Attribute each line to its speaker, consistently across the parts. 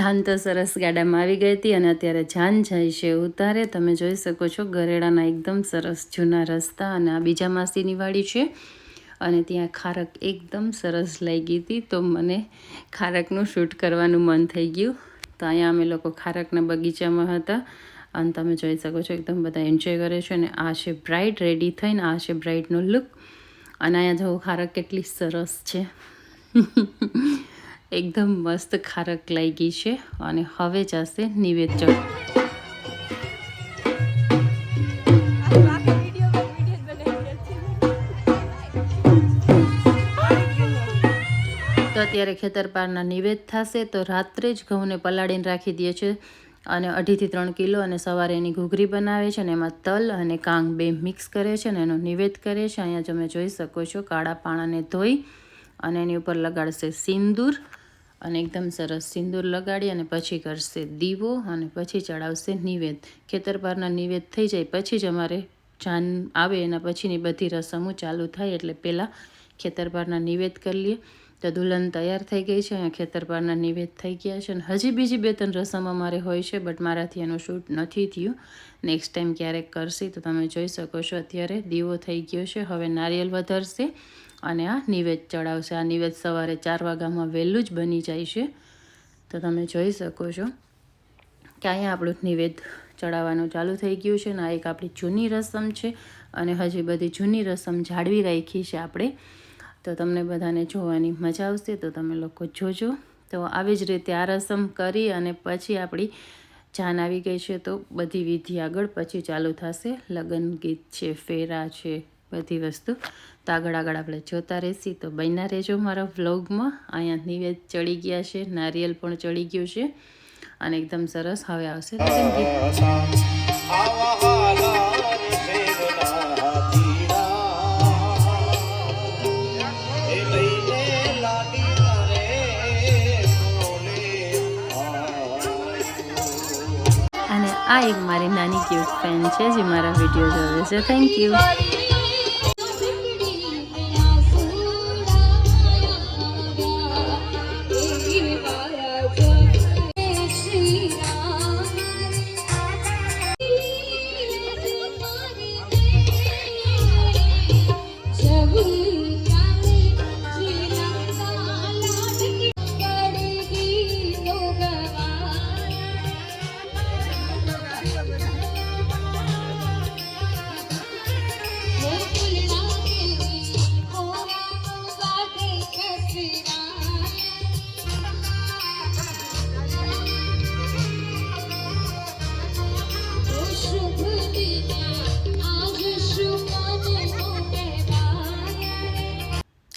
Speaker 1: જાન તો સરસ ગાડામાં આવી ગઈ હતી અને અત્યારે જાન જાય છે ઉતારે. તમે જોઈ શકો છો ગરેડાના એકદમ સરસ જૂના રસ્તા અને આ બીજા માસીની વાડી છે. અને ત્યાં ખારક એકદમ સરસ લાગી હતી તો મને ખારકનું શૂટ કરવાનું મન થઈ ગયું. તો અહીંયા અમે લોકો ખારકના બગીચામાં હતા અને તમે જોઈ શકો છો એકદમ બધા એન્જોય કરે છે અને આ છે બ્રાઇડ રેડી થઈને આ છે બ્રાઇડનો લુક અને અહીંયા જવું ખારક કેટલી સરસ છે. એકદમ મસ્ત ખારક લાગી છે અને હવે જશે નિવેદ તો અત્યારે ખેતરપારના નિવેદ થશે. તો રાત્રે જ ઘઉંને પલાળીને રાખી દે છે અને અઢીથી ત્રણ કિલો અને સવારે એની ઘૂઘરી બનાવે છે અને એમાં તલ અને કાંગ બે મિક્સ કરે છે અને એનો નિવેદ કરે છે. અહીંયા તમે જોઈ શકો છો કાળા પાણાને ધોઈ અને એની ઉપર લગાડશે સિંદૂર. અને એકદમ સરસ સિંદૂર લગાડી અને પછી કરશે દીવો અને પછી ચડાવશે નિવેદ. ખેતર પારના નિવેદ થઈ જાય પછી જ અમારે જાન આવે, એના પછીની બધી રસમો ચાલુ થાય એટલે પહેલાં ખેતરપારના નિવેદ કરી લઈએ. તો દુલ્હન તૈયાર થઈ ગઈ છે, અહીંયા ખેતરપારના નિવેદ થઈ ગયા છે અને હજી બીજી બે ત્રણ રસમ અમારે હોય છે, બટ મારાથી એનું શૂટ નથી થયું. નેક્સ્ટ ટાઈમ ક્યારેક કરશે તો તમે જોઈ શકો છો, અત્યારે દીવો થઈ ગયો છે, હવે નારિયેલ વધારશે. અને આ નિવેદ ચડાવશે. આ નિવેદ સવારે ચાર વાગ્યામાં વહેલું જ બની જાય છે. તો તમે જોઈ શકો છો કે અહીંયા આપણું નિવેદ ચડાવવાનું ચાલુ થઈ ગયું છે ને આ એક આપણી જૂની રસમ છે અને હજી બધી જૂની રસમ જાળવી રાખી છે આપણે. તો તમને બધાને જોવાની મજા આવશે. તો તમે લોકો જોજો. તો આવી જ રીતે આ રસમ કરી અને પછી આપણી જાન આવી ગઈ છે. તો બધી વિધિ આગળ પછી ચાલુ થશે. લગ્ન ગીત છે, ફેરા છે બધી વસ્તુ. તો આગળ આગળ આપણે જોતા રહેશી. તો બન્યા રહેજો મારા વ્લોગમાં. અહીંયા નિવેદ ચડી ગયા છે, નારિયેલ પણ ચડી ગયું છે અને એકદમ સરસ હવે આવશે અને આ એક મારી નાની ક્યુટ ફેન છે જે મારા વીડિયો જોવે છે. થેન્ક યુ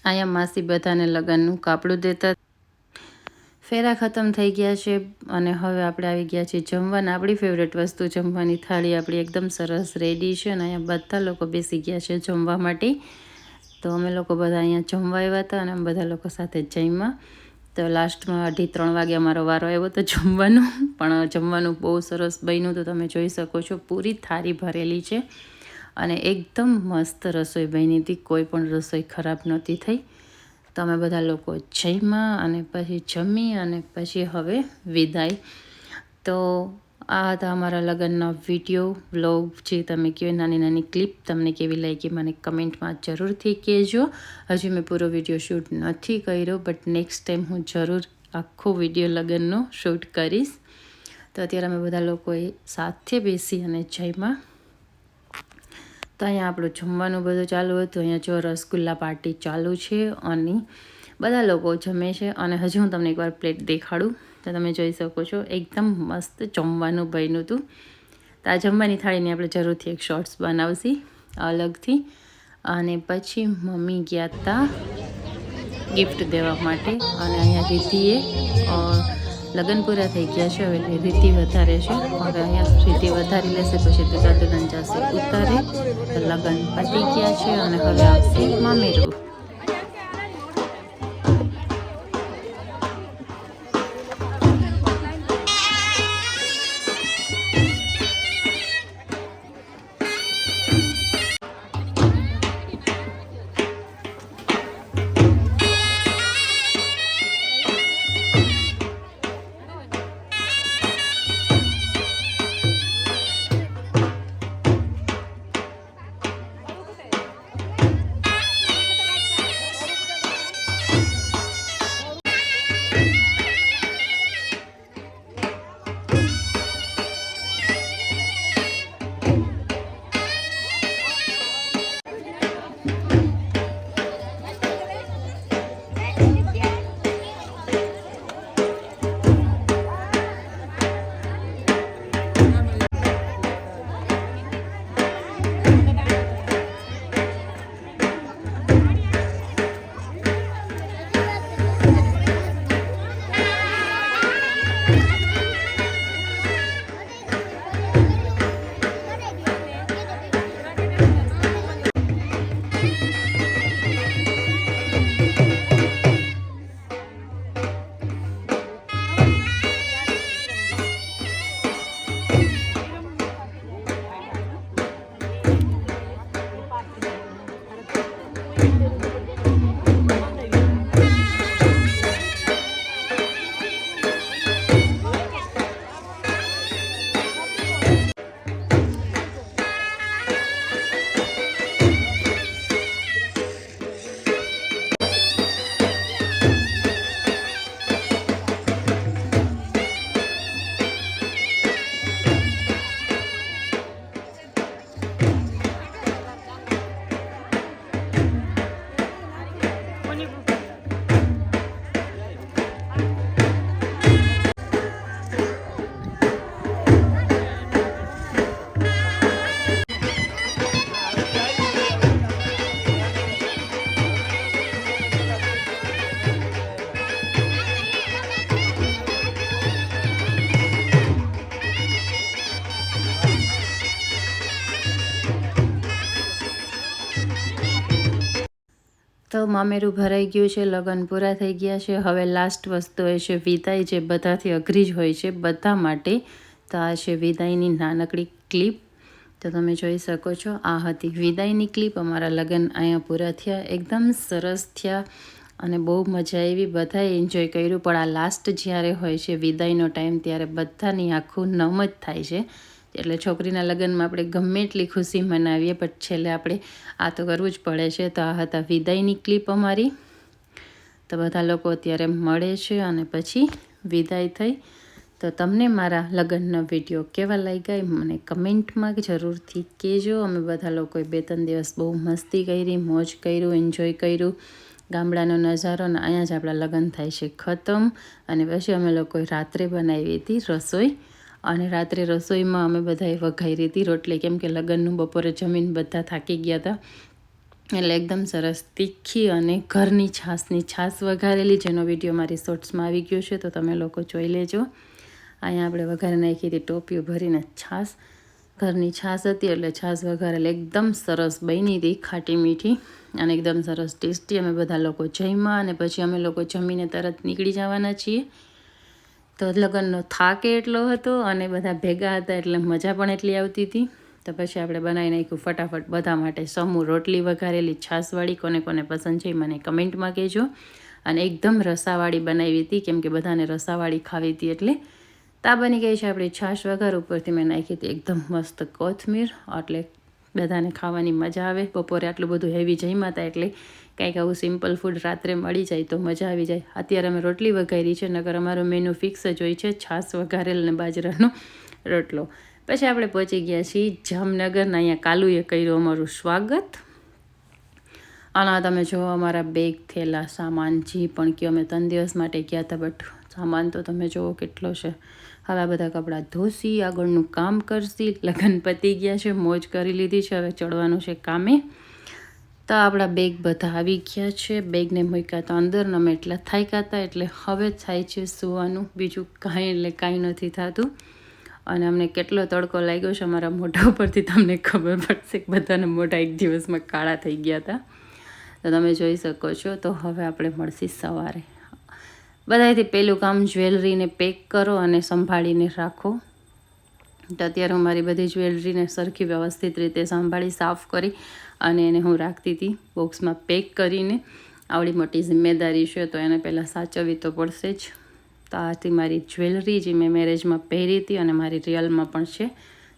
Speaker 1: અહીંયા માસી બધાને લગ્નનું કાપડું દેતા. ફેરા ખતમ થઈ ગયા છે અને હવે આપણે આવી ગયા છીએ જમવાના. આપણી ફેવરેટ વસ્તુ જમવાની થાળી આપણી એકદમ સરસ રેડી છે અને અહીંયા બધા લોકો બેસી ગયા છે જમવા માટે. તો અમે લોકો બધા અહીંયા જમવા આવ્યા હતા અને અમે બધા લોકો સાથે જમ્યા. તો લાસ્ટમાં અઢી ત્રણ વાગે અમારો વારો આવ્યો તો જમવાનું. પણ જમવાનું બહુ સરસ બન્યું તો તમે જોઈ શકો છો, પૂરી થાળી ભરેલી છે. અને એકદમ મસ્ત રસોઈ બની હતી. કોઈ પણ રસોઈ ખરાબ નહોતી થઈ. તમે બધા લોકો જમ્યા અને પછી જમી અને પછી હવે વિદાય. તો આ હતા અમારા લગ્નના વીડિયો, વ્લોગ, જે તમે કહો નાની નાની ક્લિપ તમને કેવી લાગી મને કમેન્ટમાં જરૂરથી કહેજો. હજી મેં પૂરો વીડિયો શૂટ નથી કર્યો, બટ નેક્સ્ટ ટાઈમ હું જરૂર આખો વીડિયો લગ્નનો શૂટ કરીશ. તો અત્યારે અમે બધા લોકોએ સાથે બેસી અને જમ્યા. તો અહીંયા આપણું જમવાનું બધું ચાલુ હતું. અહીંયા જો રસગુલ્લા પાર્ટી ચાલુ છે અને બધા લોકો જમે છે. અને હજી હું તમને એકવાર પ્લેટ દેખાડું. તો તમે જોઈ શકો છો, એકદમ મસ્ત જમવાનું બન્યું હતું. તો આ જમવાની થાળીની આપણે જરૂરથી એક શોર્ટ્સ બનાવશી અલગથી. અને પછી મમ્મી ગયા હતા ગિફ્ટ દેવા માટે. અને અહીંયા રીતિએ લગ્ન પૂરા થઈ ગયા છે હવે રીતિ વધારે છે. હવે અહીંયા રીતિ વધારી લેશે, પછી દુલ્હા દુલ્હન જશે ઉતારે. લગ્ન પતી ગયા છે અને હવે આવશે મામેરું મામેરું ભરાઈ ગયું છે, લગ્ન પૂરા થઈ ગયા છે. હવે લાસ્ટ વસ્તુ એ છે વિદાય જે બધાથી અઘરી જ હોય છે. બધા માટે તો આ છે વિદાયની નાનકડી ક્લિપ તો તમે જોઈ શકો છો, આ હતી વિદાયની ક્લિપ અમારા લગ્ન અહીંયા પૂરા થયા. એકદમ સરસ થયા અને બહુ મજા આવી. બધાએ એન્જોય કર્યું. પણ આ લાસ્ટ જ્યારે હોય છે વિદાયનો ટાઈમ ત્યારે બધાની આખું નમ જ થાય છે. એટલે છોકરીના લગ્નમાં આપણે ગમે એટલી ખુશી મનાવીએ પણ છેલ્લે આપણે આ તો કરવું જ પડે છે. તો આ હતા વિદાયની ક્લિપ અમારી. તો બધા લોકો અત્યારે મળે છે અને પછી વિદાય થઈ. તો તમને મારા લગ્નનો વીડિયો કેવા લાગ્યા મને કમેન્ટમાં જરૂરથી કહેજો. અમે બધા લોકોએ બે ત્રણ દિવસ બહુ મસ્તી કરી, મોજ કર્યું એન્જોય કર્યું. ગામડાનો નજારો ને અહીંયા જ આપણા લગ્ન થાય છે ખતમ. અને પછી અમે લોકોએ રાત્રે બનાવી હતી રસોઈ. અને રાત્રે રસોઈમાં અમે બધાએ વઘાઈ હતી રોટલી, કેમ કે લગ્નનું બપોરે જમીન બધા થાકી ગયા હતા. એટલે એકદમ સરસ તીખી અને ઘરની છાશની છાશ વઘારેલી, જેનો વીડિયો મારી શોર્ટ્સમાં આવી ગયો છે, તો તમે લોકો જોઈ લેજો. અહીંયા આપણે વઘારી નાખી હતી ટોપીઓ ભરીને છાશ. ઘરની છાશ હતી, એટલે છાશ વઘારેલ એકદમ સરસ બની હતી, ખાટી મીઠી અને એકદમ સરસ ટેસ્ટી. અમે બધા લોકો જમ્યા અને પછી અમે લોકો જમીને તરત નીકળી જવાના છીએ. તો લગ્નનો થાક એટલો હતો અને બધા ભેગા હતા એટલે મજા પણ એટલી આવતી હતી. તો પછી આપણે બનાવી નાખ્યું ફટાફટ બધા માટે સમૂહ રોટલી વઘારેલી, છાશવાળી, કોને કોને પસંદ છે મને કમેન્ટમાં કહેજો. અને એકદમ રસાવાળી બનાવી હતી, કેમ કે બધાને રસાવાળી ખાવી હતી એટલે. તા બની ગઈ છે આપણી છાશ વઘાર, ઉપરથી મેં નાખી હતી એકદમ મસ્ત કોથમીર, એટલે બધાને ખાવાની મજા આવે. બપોરે આટલું બધું હેવી જમ્યા હતા એટલે કંઈક આવું સિમ્પલ ફૂડ રાત્રે મળી જાય તો મજા આવી જાય. અત્યારે અમે રોટલી વઘારી છે નગર અમારો મેનુ ફિક્સ જ હોય છે, છાશ વઘારેલ ને બાજરાનો રોટલો. પછી આપણે પહોંચી ગયા છીએ જામનગરના. અહીંયા કાલુએ કર્યું અમારું સ્વાગત. આના તમે જો અમારા બેગ થેલા સામાન, જે પણ કયો અમે ત્રણ દિવસ માટે ગયા હતા બટ સામાન તો તમે જુઓ કેટલો છે. હવે આ બધા કપડાં ધોસી, આગળનું કામ કરશી. લગ્ન પતી ગયા છે, મોજ કરી લીધી છે, હવે ચડવાનું છે કામે. તો આપણા બેગ બધા આવી ગયા છે. બેગને મૂક્યા તો અંદર, ને અમે એટલા થાક્યા હતા, એટલે હવે થાય છે સુવાનું. બીજું કાંઈ એટલે કાંઈ નથી થતું. અને અમને કેટલો તડકો લાગ્યો છે, અમારા મોઢા ઉપરથી તમને ખબર પડશે બધાના મોઢા એક દિવસમાં કાળા થઈ ગયા હતા. તો તમે જોઈ શકો છો. તો હવે આપણે મળશી સવારે. બધાથી પહેલું કામ જ્વેલરીને પેક કરો અને સંભાળીને રાખો. તો અત્યારે હું મારી બધી જ્વેલરીને સરખી વ્યવસ્થિત રીતે સંભાળી, સાફ કરી અને એને હું રાખતી હતી બોક્સમાં પેક કરીને. આવડી મોટી જિમ્મેદારી છે, તો એને પહેલાં સાચવવી તો પડશે જ. તો આથી મારી જ્વેલરી જે મેં મેરેજમાં પહેરી હતી અને મારી રિયલમાં પણ છે,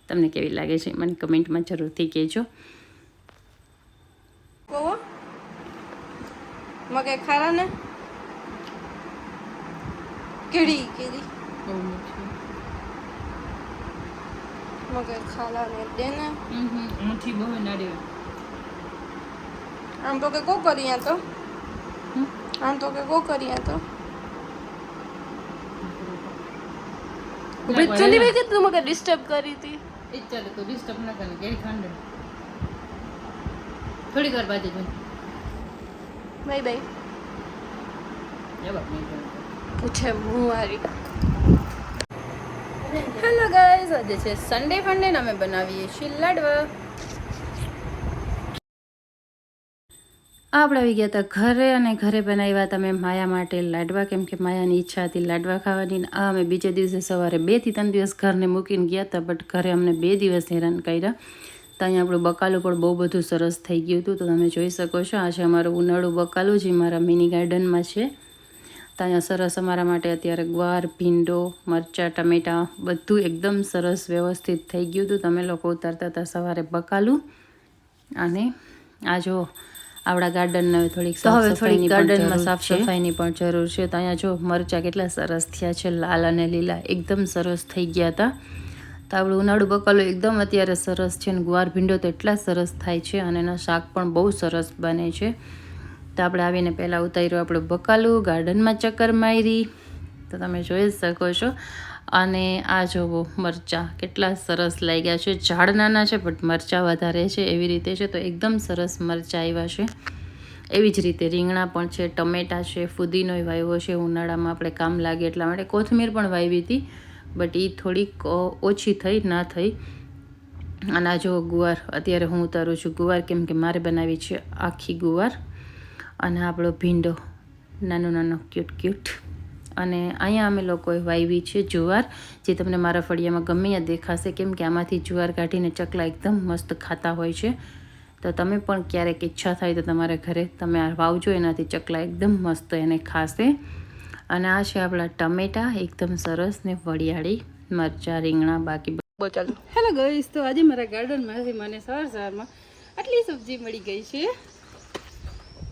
Speaker 1: તમને કેવી લાગે છે મને કમેન્ટમાં જરૂરથી કહેજો.
Speaker 2: મગે ખારા ને? કેડી કેડી મગર ખાલા ને દેને.
Speaker 1: મીઠી બહુ નડે
Speaker 2: આમ તો કે કો કરીયા તો? આમ તો કે કો કરીયા તો? ચલી ગઈ કે તું મગર ડિસ્ટર્બ કરી હતી?
Speaker 1: એ ચાલે તો ડિસ્ટર્બ ના કરે કેડી ખાંડ થોડી વાર બાજે જો.
Speaker 2: Bye bye.
Speaker 1: જવાબ નહીં
Speaker 2: પૂછે મુવારી વારી હેલો ગાઈઝ આજે છે સન્ડે ફંડે અમે બનાવીએ છીએ લાડવા.
Speaker 1: આપણે આવી ગયા હતા ઘરે અને ઘરે બનાવ્યા તમે માયા માટે લાડવા. કેમ કે માયાની ઈચ્છા હતી લાડવા ખાવાની આ અમે બીજે દિવસે સવારે બેથી ત્રણ દિવસ ઘરને મૂકીને ગયા હતા બટ ઘરે અમને બે દિવસ હેરાન કર્યા. તો અહીંયા આપણું બકાલું પણ બહુ બધું સરસ થઈ ગયું હતું. તો તમે જોઈ શકો છો, આ છે અમારું ઉનાળું બકાલું જે મારા મિની ગાર્ડનમાં છે. તો અહીંયા સરસ અમારા માટે અત્યારે ગ્વાર ભીંડો મરચાં ટમેટાં બધું એકદમ સરસ વ્યવસ્થિત થઈ ગયું હતું. તમે લોકો ઉતારતા હતા સવારે બકાલું. અને આ જો આપણા ગાર્ડનને થોડીક હવે થોડીક ગાર્ડનમાં સાફ સફાઈની પણ જરૂર છે. તો અહીંયા જો મરચાં કેટલા સરસ થયા છે લાલ અને લીલા. એકદમ સરસ થઈ ગયા હતા. તો આપણું ઉનાળુ બકાલો એકદમ અત્યારે સરસ છે અને ગુવાર ભીંડો તો એટલા સરસ થાય છે અને એના શાક પણ બહુ સરસ બને છે. તો આપણે આવીને પહેલાં ઉતાર્યું આપણું બકાલું, ગાર્ડનમાં ચક્કર મારી. તો તમે જોઈ શકો છો. અને આ જોવો, મરચાં કેટલા સરસ લાગ્યા છે. ઝાડ નાના છે, બટ મરચાં વધારે છે એવી રીતે છે. તો એકદમ સરસ મરચાં આવ્યા છે. એવી જ રીતે રીંગણા પણ છે, ટમેટા છે, ફુદીનો વાવ્યો છે. ઉનાળામાં આપણે કામ લાગે એટલા માટે. કોથમીર પણ વાવી હતી, બટ એ થોડીક ઓછી થઈ, ના થઈ. અને આ જો ગુવાર, અત્યારે હું ઉતારું છું ગુવાર. કેમ કે મારે બનાવી છે આખી ગુવાર. અને આપણો ભીંડો. નાનો નાનો ક્યુટ ક્યુટ અને અહીંયા અમે લોકોએ વાવી છે જુવાર જે તમને મારા ફળિયામાં ગમે ત્યાં દેખાશે. કેમ કે આમાંથી જુવાર કાઢીને ચકલા એકદમ મસ્ત ખાતા હોય છે. તો તમે પણ ક્યારેક ઈચ્છા થાય તો તમારા ઘરે તમે આ વાવજો એનાથી ચકલા એકદમ મસ્ત એને ખાશે. અને આ છે આપણા ટમેટા એકદમ સરસ ને વડિયાળી મરચાં રીંગણા બાકી
Speaker 2: બહુ ચાલુ.
Speaker 3: હેલો ગઈશ તો આજે મારા ગાર્ડનમાંથી મને સવાર સવારમાં આટલી સબ્જી મળી ગઈ છે.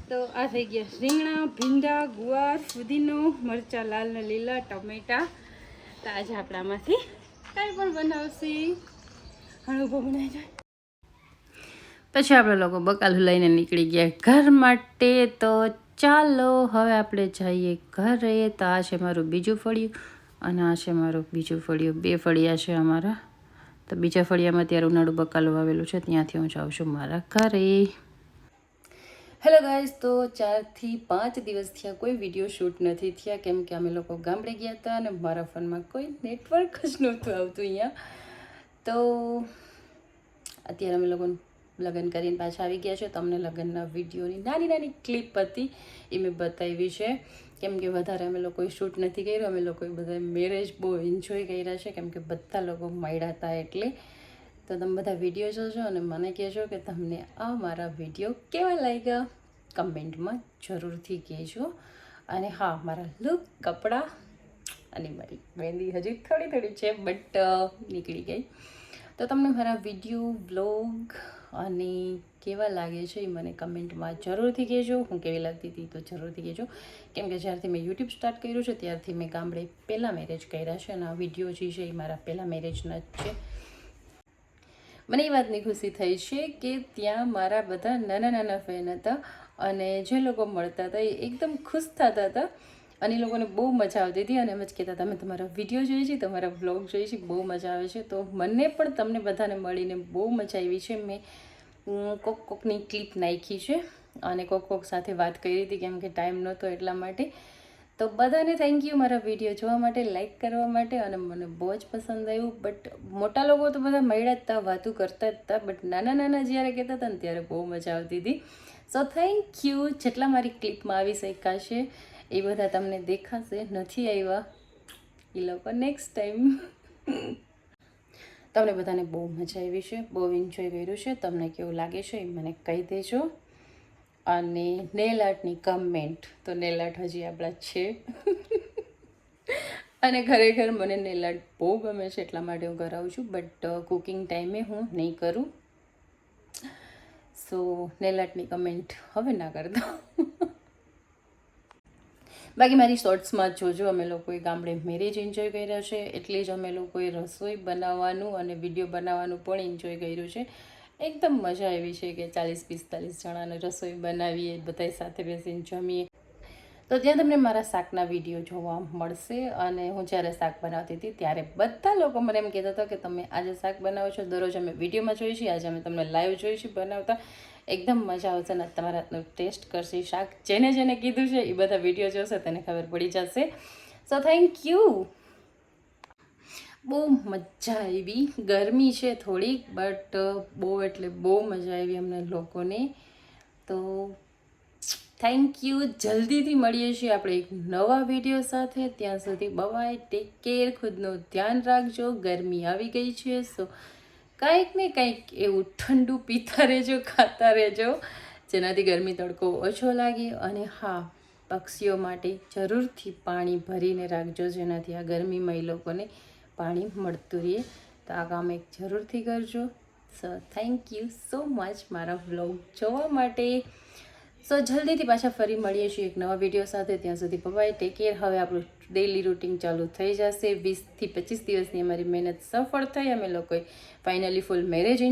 Speaker 3: તો આ થઈ ગયા રીંગણા, ભીંડા, ગુવાર, ફુદીનો, મરચાં, લાલ ને લીલા, ટમેટા. તો આજે આપણામાંથી કાંઈ પણ બનાવશે. હળવો બનાવી જાય
Speaker 1: પછી આપણે લોકો બકાલું લઈને નીકળી ગયા ઘર માટે. તો ચાલો હવે આપણે જઈએ ઘરે. તો આ છે મારું બીજું ફળિયું અને આ છે મારું બીજું ફળિયું. બે ફળિયા છે અમારા. તો બીજા ફળિયામાં ત્યારે ઉનાળું બકાલું આવેલું છે. ત્યાંથી હું જાઉં છું મારા ઘરે. હેલો ગાઈઝ તો ચારથી પાંચ દિવસ થયા, કોઈ વીડિયો શૂટ નથી થયા, કેમ કે અમે લોકો ગામડે ગયા હતા અને મારા ફોનમાં કોઈ નેટવર્ક જ નહોતું આવતું અહીંયા. તો અત્યારે અમે લોકો લગ્ન કરીને પાછા આવી ગયા છે. તમને લગ્નના વિડીયોની નાની નાની ક્લિપ હતી, એ મેં બતાવી છે. કેમ કે વધારે અમે લોકોએ શૂટ નથી કર્યું, અમે લોકોએ બધા મેરેજ બહુ એન્જોય કર્યા છે. કેમ કે બધા લોકો મળ્યા હતા એટલે તો તમે બધા વીડિયો જોજો અને મને કહેજો કે તમને આ મારા વીડિયો કેવા લાગ્યા? કમેન્ટમાં જરૂરથી કહેજો. અને હા, મારા લુક કપડાં અને મારી મહેંદી હજી થોડી થોડી છે બટ નીકળી ગઈ. તો તમને મારા વીડિયો બ્લોગ અને કેવા લાગે છે એ મને કમેન્ટમાં જરૂરથી કહેજો. હું કેવી લાગતી હતી તો જરૂરથી કહેજો. કેમ કે જ્યારથી મેં યુટ્યુબ સ્ટાર્ટ કર્યું છે, ત્યારથી મેં ગામડે પહેલાં મેરેજ કર્યા છે અને આ વીડિયો જે છે એ મારા પહેલાં મેરેજના જ છે. મને એ વાતની ખુશી થઈ છે કે ત્યાં મારા બધા નાના નાના ફેન હતા અને જે લોકો મળતા હતા એ એકદમ ખુશ થતા હતા અને એ લોકોને બહુ મજા આવતી હતી અને એમ જ કહેતા હતા, અમે તમારા વીડિયો જોઈએ છીએ, તમારા વ્લોગ જોઈએ છીએ, બહુ મજા આવે છે. તો મને પણ તમને બધાને મળીને બહુ મજા આવી છે. મેં કોક કોકની ક્લિપ નાખી છે અને કોક કોક સાથે વાત કરી હતી કેમ કે ટાઈમ નહોતો એટલા માટે. તો બધાને થેન્ક યુ મારા વીડિયો જોવા માટે લાઈક કરવા માટે અને મને બહુ જ પસંદ આવ્યું. બટ મોટા લોકો તો બધા મળ્યા જ હતા વાતું કરતા જ હતા બટ નાના નાના જ્યારે કહેતા હતા ને ત્યારે બહુ મજા આવતી હતી. સો થેન્ક યુ જેટલા મારી ક્લિપમાં આવી શકાશે, એ બધા તમને દેખાશે. નથી આવ્યા. એ લોકો નેક્સ્ટ ટાઈમ તમને બધાને બહુ મજા આવી છે, બહુ એન્જોય કર્યું છે. તમને કેવું લાગે છે એ મને કહી દેજો. અને નેલ આર્ટની કમેન્ટ તો નેલ આર્ટ હજી આપણા છે. અને ખરેખર મને નેલ આર્ટ બહુ ગમે છે એટલા માટે હું કરાવું છું, બટ કુકિંગ ટાઈમે હું નહીં કરું. સો, નેલ આર્ટની કમેન્ટ હવે ના કરતા બાકી મારી શોર્ટ્સમાં જોજો, અમે લોકોએ ગામડે મેરેજ એન્જોય કર્યા છે, એટલે જ અમે લોકોએ રસોઈ બનાવવાનું અને વીડિયો બનાવવાનું પણ એન્જોય કર્યું છે. એકદમ મજા આવી છે કે ચાલીસ પિસ્તાલીસ જણાને રસોઈ બનાવીએ બધા સાથે બેસીને જમીએ. તો ત્યાં તમને મારા શાકના વીડિયો જોવા મળશે અને હું જ્યારે શાક બનાવતી હતી ત્યારે બધા લોકો મને એમ કહેતા હતા કે તમે આજે શાક બનાવો છો. દરરોજ અમે વિડીયોમાં જોઈએ છીએ, આજે અમે તમને લાઈવ જોઈએ છીએ બનાવતા. એકદમ મજા આવશે અને તમારા હાથનો ટેસ્ટ કરશે. શાક જેને જેને કીધું છે એ બધા વીડિયો જોશે, તેને ખબર પડી જશે. સો થેન્ક યુ બહુ મજા આવી. ગરમી છે થોડીક બટ બહુ એટલે બહુ મજા આવી અમને લોકોને. તો થેન્ક યુ જલ્દીથી મળીએ છીએ આપણે એક નવા વીડિયો સાથે. ત્યાં સુધી બવાય ટેક કેર ખુદનું ધ્યાન રાખજો. ગરમી આવી ગઈ છે સો કંઈક ને કંઈક એવું ઠંડુ પીતા રહેજો, ખાતા રહેજો, જેનાથી ગરમી તડકો ઓછો લાગે. અને હા, પક્ષીઓ માટે જરૂરથી પાણી ભરીને રાખજો, જેનાથી આ ગરમીમાં એ લોકોને પાણી મળતું રહે. તો આ કામ એક જરૂરથી કરજો. So thank you so much મારા વ્લોગ જોવા માટે. સો, જલ્દીથી પાછા ફરી મળીએ છીએ એક નવા વીડિયો સાથે. ત્યાં સુધી પપ્પાએ ટેક કેર હવે આપણું ડેઈલી રૂટિન ચાલુ થઈ જશે. વીસથી પચીસ દિવસની અમારી મહેનત સફળ થઈ. અમે લોકોએ ફાઇનલી ફૂલ મેરેજ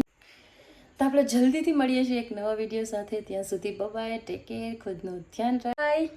Speaker 1: તો આપણે જલ્દીથી મળીએ છીએ એક નવા વીડિયો સાથે. ત્યાં સુધી બબાય ટેક કેર ખુદનું ધ્યાન રાખ. બાય